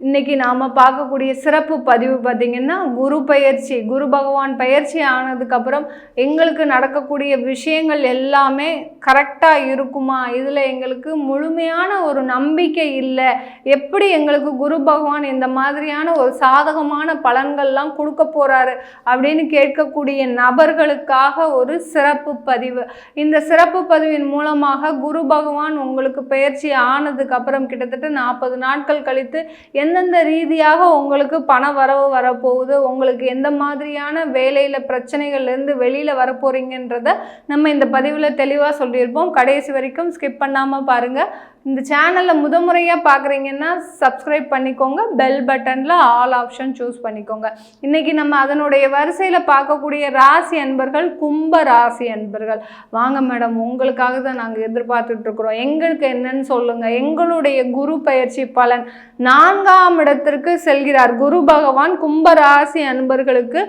இன்றைக்கி நாம் பார்க்கக்கூடிய சிறப்பு பதிவு பார்த்திங்கன்னா குரு பயிற்சி குரு பகவான் பயிற்சி ஆனதுக்கப்புறம் எங்களுக்கு நடக்கக்கூடிய விஷயங்கள் எல்லாமே கரெக்டாக இருக்குமா? இதில் எங்களுக்கு முழுமையான ஒரு நம்பிக்கை இல்லை. எப்படி எங்களுக்கு குரு பகவான் இந்த மாதிரியான ஒரு சாதகமான பலன்கள்லாம் கொடுக்க போகிறாரு அப்படின்னு கேட்கக்கூடிய நபர்களுக்காக ஒரு சிறப்பு பதிவு. இந்த சிறப்பு பதிவின் மூலமாக குரு பகவான் உங்களுக்கு பயிற்சி ஆனதுக்கப்புறம் கிட்டத்தட்ட நாற்பது நாட்கள் கழித்து எந்தெந்த ரீதியாக உங்களுக்கு பண வரவு வரப்போகுது உங்களுக்கு எந்த மாதிரியான வேலையில் பிரச்சனைகள்லேருந்து வெளியில் வரப்போகிறீங்கன்றத நம்ம இந்த பதிவில் தெளிவாக சொல்லியிருப்போம். கடைசி வரைக்கும் ஸ்கிப் பண்ணாமல் பாருங்கள் இந்த சேனலில் முதமுறையாக பார்க்குறீங்கன்னா சப்ஸ்கிரைப் பண்ணிக்கோங்க. பெல் பட்டனில் ஆல் ஆப்ஷன் சூஸ் பண்ணிக்கோங்க. இன்றைக்கி நம்ம அதனுடைய வரிசையில் பார்க்கக்கூடிய ராசி அன்பர்கள் கும்ப ராசி அன்பர்கள். வாங்க மேடம் உங்களுக்காக தான் நாங்கள் எதிர்பார்த்துட்ருக்குறோம் எங்களுக்கு என்னன்னு சொல்லுங்கள் எங்களுடைய குரு பயிற்சி பலன் நான்காம் இடத்திற்கு செல்கிறார். குரு பகவான் கும்ப ராசி அன்பர்களுக்கு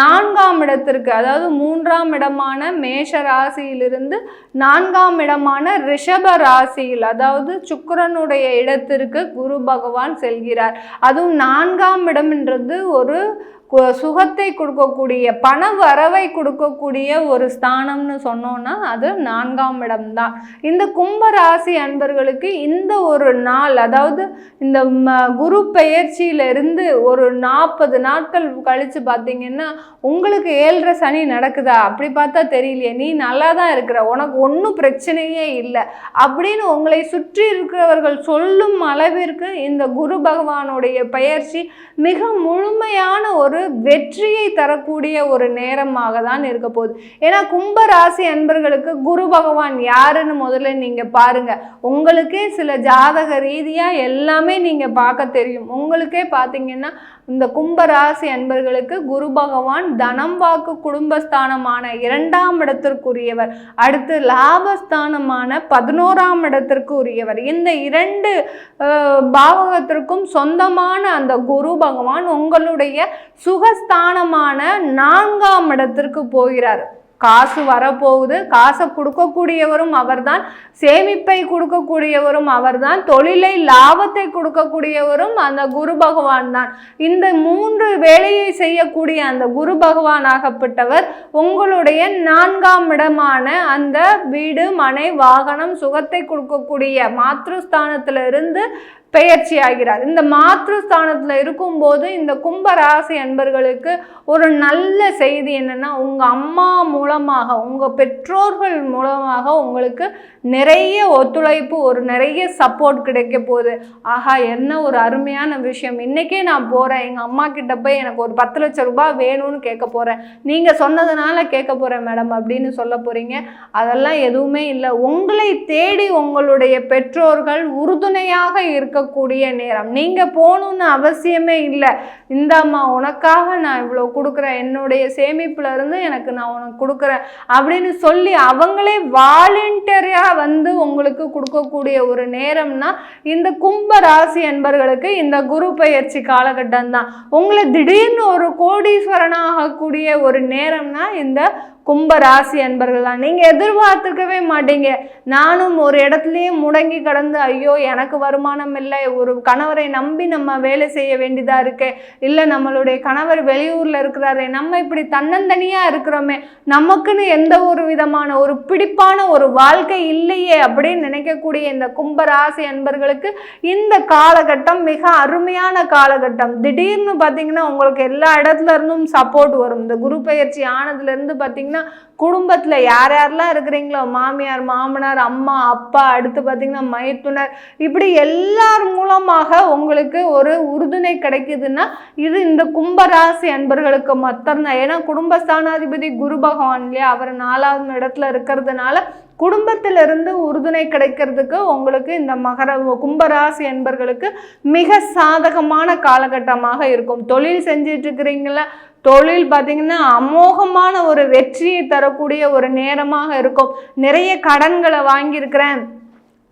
நான்காம் இடத்திற்கு அதாவது மூன்றாம் இடமான மேஷ ராசியிலிருந்து நான்காம் இடமான ரிஷப ராசியில் அதாவது சுக்கிரனுடைய இடத்திற்கு குரு பகவான் செல்கிறார். அதுவும் நான்காம் இடம்ன்றது ஒரு சுகத்தை கொடுக்கக்கூடிய பண வரவை கொடுக்கக்கூடிய ஒரு ஸ்தானம்னு சொன்னோம்னா அது நான்காம் இடம்தான். இந்த கும்ப ராசி அன்பர்களுக்கு இந்த ஒரு நாள் அதாவது இந்த ம- குரு பெயர்ச்சியிலிருந்து ஒரு நாற்பது நாட்கள் கழித்து பார்த்தீங்கன்னா உங்களுக்கு ஏழரை சனி நடக்குதா? அப்படி பார்த்தா தெரியலையே நீ நல்லா தான் இருக்கிற உனக்கு ஒன்றும் பிரச்சனையே இல்லை அப்படின்னு உங்களை சுற்றி இருக்கிறவர்கள் சொல்லும் அளவிற்கு இந்த குரு பகவானுடைய பயிற்சி மிக முழுமையான ஒரு வெற்றியை தரக்கூடிய ஒரு நேரமாக தான் இருக்க போகுது. ஏன்னா கும்ப ராசி அன்பர்களுக்கு குரு பகவான் யாருன்னு முதல்ல நீங்க பாருங்க. உங்களுக்கே சில ஜாதக ரீதியா எல்லாமே நீங்க பார்க்க தெரியும். உங்களுக்கே பார்த்தீங்கன்னா இந்த கும்ப ராசி அன்பர்களுக்கு குரு பகவான் தனம் வாக்கு குடும்பஸ்தானமான இரண்டாம் இடத்திற்குரியவர் அடுத்து லாபஸ்தானமான பதினோராம் இடத்திற்கு உரியவர் இந்த இரண்டு பாவகத்திற்கும் சொந்தமான அந்த குரு பகவான் உங்களுடைய சுகஸ்தானமான நான்காம் இடத்திற்கு போகிறார். காசு வரப்போகுது. காசை கொடுக்கக்கூடியவரும் அவர்தான். சேமிப்பை கொடுக்கக்கூடியவரும் அவர்தான். தொழிலை லாபத்தை கொடுக்கக்கூடியவரும் அந்த குரு பகவான் தான். இந்த மூன்று வேலையை செய்யக்கூடிய அந்த குரு பகவானாகப்பட்டவர் உங்களுடைய நான்காம் இடமான அந்த வீடு மனை வாகனம் சுகத்தை கொடுக்கக்கூடிய மாத்ருஸ்தானத்திலிருந்து பெயர்ச்சி ஆகிறார். இந்த மாத்ருஸ்தானத்தில் இருக்கும்போது இந்த கும்பராசி அன்பர்களுக்கு ஒரு நல்ல செய்தி என்னென்னா உங்கள் அம்மா மூலமாக உங்கள் பெற்றோர்கள் மூலமாக உங்களுக்கு நிறைய ஒத்துழைப்பு ஒரு நிறைய சப்போர்ட் கிடைக்க போகுது. ஆஹா என்ன ஒரு அருமையான விஷயம். இன்றைக்கே நான் போகிறேன் எங்கள் அம்மா கிட்ட போய் எனக்கு ஒரு பத்து லட்சம் ரூபாய் வேணும்னு கேட்க போகிறேன் நீங்கள் சொன்னதுனால கேட்க போகிறேன் மேடம் அப்படின்னு சொல்ல போகிறீங்க அதெல்லாம் எதுவுமே இல்லை. உங்களை தேடி உங்களுடைய பெற்றோர்கள் உறுதுணையாக இருக்க கொடுக்கக்கூடிய நேரம். நீங்கள் போகணுன்னு அவசியமே இல்லை. இந்தாம்மா உனக்காக நான் இவ்வளோ கொடுக்குறேன். என்னுடைய சேமிப்புலேருந்து எனக்கு நான் உனக்கு கொடுக்குறேன் அப்படின்னு சொல்லி அவங்களே வாலண்டியராக வந்து உங்களுக்கு கொடுக்கக்கூடிய ஒரு நேரம்னா இந்த கும்ப ராசி என்பர்களுக்கு இந்த குரு பயிற்சி காலகட்டம் தான் உங்களை திடீர்னு ஒரு கோடீஸ்வரனாக ஆகக்கூடிய ஒரு நேரம்னா இந்த கும்ப ராசி அன்பர்கள் தான் நீங்கள் எதிர்பார்த்துக்கவே மாட்டீங்க. நானும் ஒரு இடத்துலையும் முடங்கி கடந்து ஐயோ எனக்கு வருமானம் இல்லை ஒரு கணவரை நம்பி நம்ம வேலை செய்ய வேண்டியதாக இருக்கு. இல்லை நம்மளுடைய கணவர் வெளியூரில் இருக்கிறாரே நம்ம இப்படி தன்னந்தனியாக இருக்கிறோமே நமக்குன்னு எந்த ஒரு விதமான ஒரு பிடிப்பான ஒரு வாழ்க்கை இல்லையே அப்படின்னு நினைக்கக்கூடிய இந்த கும்ப ராசி அன்பர்களுக்கு இந்த காலகட்டம் மிக அருமையான காலகட்டம். திடீர்னு பார்த்தீங்கன்னா உங்களுக்கு எல்லா இடத்துல இருந்தும் சப்போர்ட் வரும். இந்த குரு பயிற்சி ஆனதுலேருந்து பார்த்தீங்கன்னா பார்த்தீங்கன்னா குடும்பத்தில் யார் யாரெல்லாம் இருக்கிறீங்களோ மாமியார் மாமனார் அம்மா அப்பா அடுத்து பார்த்தீங்கன்னா மைத்துனர் இப்படி எல்லார் மூலமாக உங்களுக்கு ஒரு உறுதுணை கிடைக்குதுன்னா இது இந்த கும்பராசி அன்பர்களுக்கு மொத்தம்தான் ஏன்னா குடும்பஸ்தானாதிபதி குரு பகவான் இல்லையா? அவர் நாலாவது இடத்துல இருக்கிறதுனால குடும்பத்திலிருந்து உறுதுணை கிடைக்கிறதுக்கு உங்களுக்கு இந்த மகர கும்பராசி என்பர்களுக்கு மிக சாதகமான காலகட்டமாக இருக்கும். தொழில் செஞ்சிட்டு இருக்கிறீங்களா தொழில் பார்த்திங்கன்னா அமோகமான ஒரு வெற்றியை தரக்கூடிய ஒரு நேரமாக இருக்கும். நிறைய கடன்களை வாங்கியிருக்கிறேன்.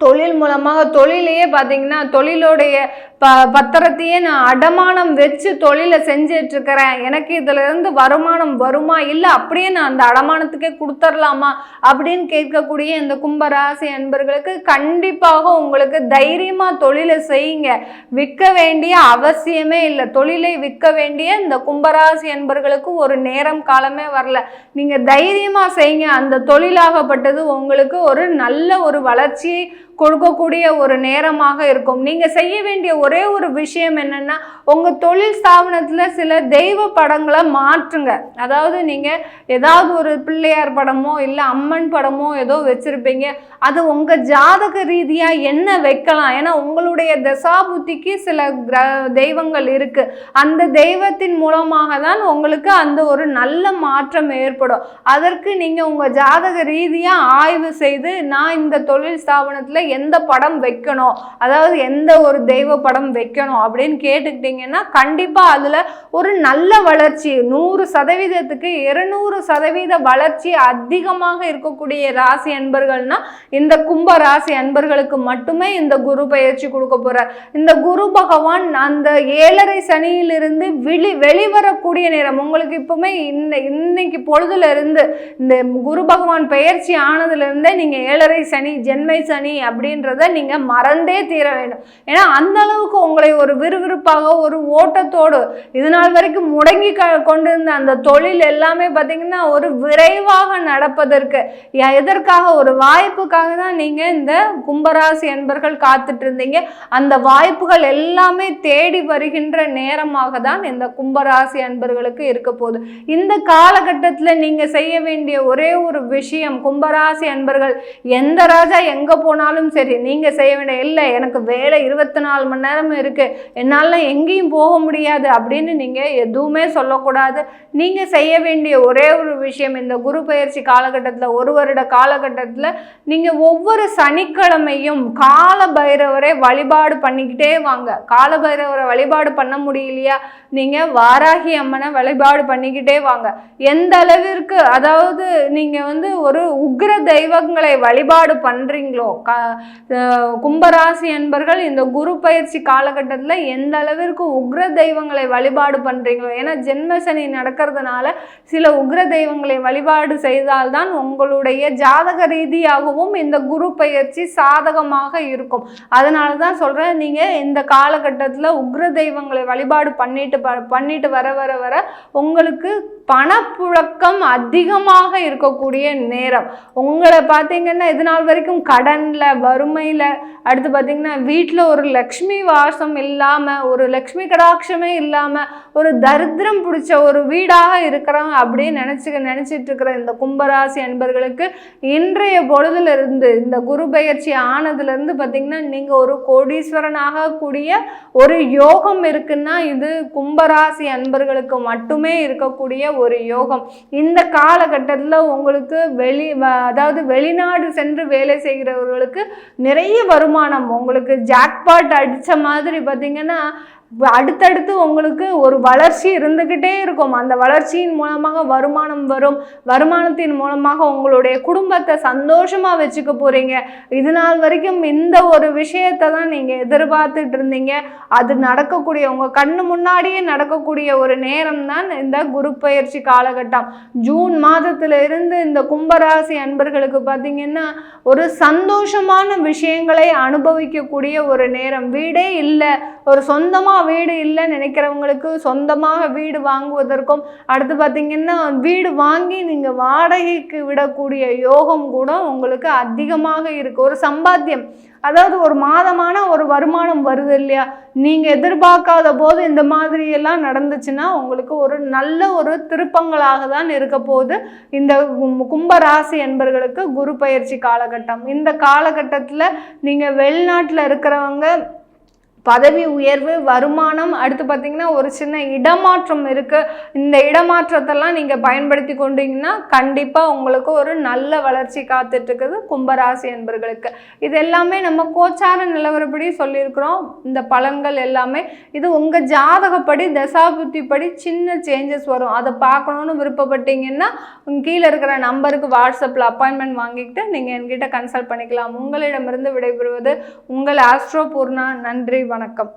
தொழில் மூலமாக தொழிலையே பார்த்தீங்கன்னா தொழிலுடைய ப பத்திரத்தையே நான் அடமானம் வச்சு தொழிலை செஞ்சிட்ருக்கிறேன். எனக்கு இதுலேருந்து வருமானம் வருமா? இல்லை அப்படியே நான் அந்த அடமானத்துக்கே கொடுத்துர்லாமா? அப்படின்னு கேட்கக்கூடிய இந்த கும்பராசி அன்பர்களுக்கு கண்டிப்பாக உங்களுக்கு தைரியமாக தொழிலை செய்யுங்க. விற்க வேண்டிய அவசியமே இல்லை. தொழிலை விற்க வேண்டிய இந்த கும்பராசி அன்பர்களுக்கு ஒரு நேரம் காலமே வரல. நீங்கள் தைரியமாக செய்யுங்க. அந்த தொழிலாகப்பட்டது உங்களுக்கு ஒரு நல்ல ஒரு வளர்ச்சியை கொடுக்கக்கூடிய ஒரு நேரமாக இருக்கும். நீங்கள் செய்ய வேண்டிய ஒரே ஒரு விஷயம் என்னென்னா உங்கள் தொழில் ஸ்தாபனத்தில் சில தெய்வ படங்களை மாற்றுங்க. அதாவது நீங்கள் ஏதாவது ஒரு பிள்ளையார் படமோ இல்லை அம்மன் படமோ ஏதோ வச்சுருப்பீங்க. அது உங்கள் ஜாதக ரீதியாக என்ன வைக்கலாம்? ஏன்னா உங்களுடைய தசாபுத்திக்கு சில கிர- தெய்வங்கள் இருக்குது அந்த தெய்வத்தின் மூலமாக தான் உங்களுக்கு அந்த ஒரு நல்ல மாற்றம் ஏற்படும். அதற்கு நீங்கள் உங்கள் ஜாதக ரீதியாக ஆய்வு செய்து நான் இந்த தொழில் ஸ்தாபனத்தில் எந்த படம் வைக்கணும்? அதாவது எந்த ஒரு தெய்வ படம் வைக்கணும் அப்படின்னு கேட்டுக்கிட்டீங்கன்னா கண்டிப்பாக அதில் ஒரு நல்ல வளர்ச்சி நூறு சதவீதத்துக்கு இருநூறு சதவீத வளர்ச்சி அதிகமாக இருக்கக்கூடிய ராசி அன்பர்கள்னா இந்த கும்ப ராசி அன்பர்களுக்கு மட்டுமே இந்த குரு பயிற்சி கொடுக்க போகிறார் இந்த குரு பகவான் அந்த ஏழரை சனியிலிருந்து வெளி வெளிவரக்கூடிய நேரம் உங்களுக்கு இப்பவுமே இன்ன இன்னைக்கு பொழுதுல இருந்து இந்த குரு பகவான் பயிற்சி ஆனதுல இருந்தே ஏழரை சனி ஜென்மை சனி அப்படின்றத நீங்கள் மறந்தே தீர வேண்டும். ஏன்னா அந்த அளவுக்கு உங்களை ஒரு விறுவிறுப்பாக ஒரு ஓட்டத்தோடு இது நாள் வரைக்கும் முடங்கி க கொண்டிருந்த அந்த தொழில் எல்லாமே பார்த்தீங்கன்னா ஒரு விரைவாக நடப்பதற்கு எதற்காக ஒரு வாய்ப்புக்காக தான் நீங்கள் இந்த கும்பராசி என்பர்கள் காத்துட்டு இருந்தீங்க. அந்த வாய்ப்புகள் எல்லாமே தேடி வருகின்ற நேரமாக தான் இந்த கும்பராசி அன்பர்களுக்கு இருக்க போகுது. இந்த காலகட்டத்தில் நீங்கள் செய்ய வேண்டிய ஒரே ஒரு விஷயம் கும்பராசி அன்பர்கள் எந்த ராஜா எங்கே போனாலும் சரி நீங்கள் செய்ய வேண்டிய இல்லை எனக்கு வேலை இருபத்தி நாலு மணி நேரம் இருக்குது என்னால் எங்கேயும் போக முடியாது அப்படின்னு நீங்கள் எதுவுமே சொல்லக்கூடாது. நீங்கள் செய்ய வேண்டிய ஒரே ஒரு விஷயம் இந்த குரு பயிற்சி காலகட்டத்தில் ஒரு வருட காலகட்டத்தில் நீங்கள் ஒவ்வொரு சனிக்கிழமையும் கால பைரவரை வழிபாடு பண்ணிக்கிட்டே வாங்க. கால பைரவரை வழிபாடு பண்ண முடியலையா? நீங்கள் வாராகி அம்மனை வழிபாடு பண்ணிக்கிட்டே வாங்க. எந்த அளவிற்கு அதாவது நீங்கள் வந்து ஒரு உக்ர தெய்வங்களை வழிபாடு பண்ணுறீங்களோ க கும்பராசி என்பர்கள் இந்த குரு பயிற்சி காலகட்டத்தில் எந்த அளவிற்கு உக்ர தெய்வங்களை வழிபாடு பண்ணுறீங்களோ ஏன்னா ஜென்மசனி நடக்கிறதுனால சில உக்ர தெய்வங்களை வழிபாடு செய்தால்தான் உங்களுடைய ஜாதக ரீதியாகவும் இந்த குரு பயிற்சி சாதகமாக இருக்கும். அதனால தான் சொல்கிறேன் நீங்கள் இந்த காலகட்டத்தில் உக்ர தெய்வங்களை வழிபாடு பண்ணிட்டு ப- பண்ணிட்டு வர வர வர உங்களுக்கு பணப்புழக்கம் அதிகமாக இருக்கக்கூடிய நேரம். உங்களை பார்த்தீங்கன்னா இது நாள் வரைக்கும் கடனில் வறுமையில் அடுத்து பார்த்தீங்கன்னா வீட்டில் ஒரு லக்ஷ்மி வாசம் இல்லாமல் ஒரு லக்ஷ்மி கடாட்சமே இல்லாமல் ஒரு தரித்திரம் பிடிச்ச ஒரு வீடாக இருக்கிறவங்க அப்படின்னு நினச்சி நினச்சிட்டு இருக்கிற இந்த கும்பராசி அன்பர்களுக்கு இன்றைய பொழுதுலேருந்து இந்த குரு பயிற்சி ஆனதுலேருந்து பார்த்தீங்கன்னா நீங்கள் ஒரு கோடீஸ்வரனாக கூடிய ஒரு யோகம் இருக்குன்னா இது கும்பராசி அன்பர்களுக்கு மட்டுமே இருக்கக்கூடிய ஒரு யோகம். இந்த காலகட்டத்தில் உங்களுக்கு வெளி அதாவது வெளிநாடு சென்று வேலை செய்கிறவர்களுக்கு நிறைய வருமானம். உங்களுக்கு ஜாக்பாட் அடித்த மாதிரி பார்த்தீங்கன்னா அடுத்தடுத்து உங்களுக்கு ஒரு வளர்ச்சி இருந்துக்கிட்டே இருக்கும். அந்த வளர்ச்சியின் மூலமாக வருமானம் வரும். வருமானத்தின் மூலமாக உங்களுடைய குடும்பத்தை சந்தோஷமாக வச்சுக்க போகிறீங்க இது நாள் வரைக்கும் இந்த ஒரு விஷயத்தை தான் நீங்கள் எதிர்பார்த்துட்டு இருந்தீங்க. அது நடக்கக்கூடிய உங்கள் கண்ணு முன்னாடியே நடக்கக்கூடிய ஒரு நேரம் தான் இந்த குரு பயிற்சி காலகட்டம். ஜூன் மாதத்துல இருந்து இந்த கும்பராசி அன்பர்களுக்கு பார்த்தீங்கன்னா ஒரு சந்தோஷமான விஷயங்களை அனுபவிக்கக்கூடிய ஒரு நேரம். வீடே இல்லை. ஒரு சொந்தமாக வீடு இல்லை நினைக்கிறவங்களுக்கு சொந்தமாக வீடு வாங்குவதற்கும் அடுத்து பார்த்தீங்கன்னா வீடு வாங்கி நீங்கள் வாடகைக்கு விடக்கூடிய யோகம் கூட உங்களுக்கு அதிகமாக இருக்குது ஒரு சம்பாத்தியம் அதாவது ஒரு மாதமான ஒரு வருமானம் வருது இல்லையா? நீங்கள் எதிர்பார்க்காத போது இந்த மாதிரி எல்லாம் நடந்துச்சுன்னா உங்களுக்கு ஒரு நல்ல ஒரு திருப்பங்களாக தான் இருக்க போகுது. இந்த கும்- கும்பராசி என்பர்களுக்கு குரு பயிற்சி காலகட்டம். இந்த காலகட்டத்தில் நீங்கள் வெளிநாட்டில் இருக்கிறவங்க பதவி உயர்வு வருமானம் அடுத்து பார்த்தீங்கன்னா ஒரு சின்ன இடமாற்றம் இருக்குது இந்த இடமாற்றத்தெல்லாம் நீங்கள் பயன்படுத்தி கொண்டீங்கன்னா கண்டிப்பாக உங்களுக்கு ஒரு நல்ல வளர்ச்சி காத்துட்ருக்குது கும்பராசி என்பர்களுக்கு இது எல்லாமே நம்ம கோச்சார நிலவரப்படி சொல்லியிருக்கிறோம். இந்த பலன்கள் எல்லாமே இது உங்கள் ஜாதகப்படி தசாபுத்திப்படி சின்ன சேஞ்சஸ் வரும். அதை பார்க்கணுன்னு விருப்பப்பட்டீங்கன்னா கீழே இருக்கிற நம்பருக்கு வாட்ஸ்அப்பில் அப்பாயின்மெண்ட் வாங்கிக்கிட்டு நீங்கள் என்கிட்ட கன்சல்ட் பண்ணிக்கலாம். உங்களிடமிருந்து விடைபெறுவது உங்கள் ஆஸ்ட்ரோ பூர்ணா. நன்றி வணக்கம்.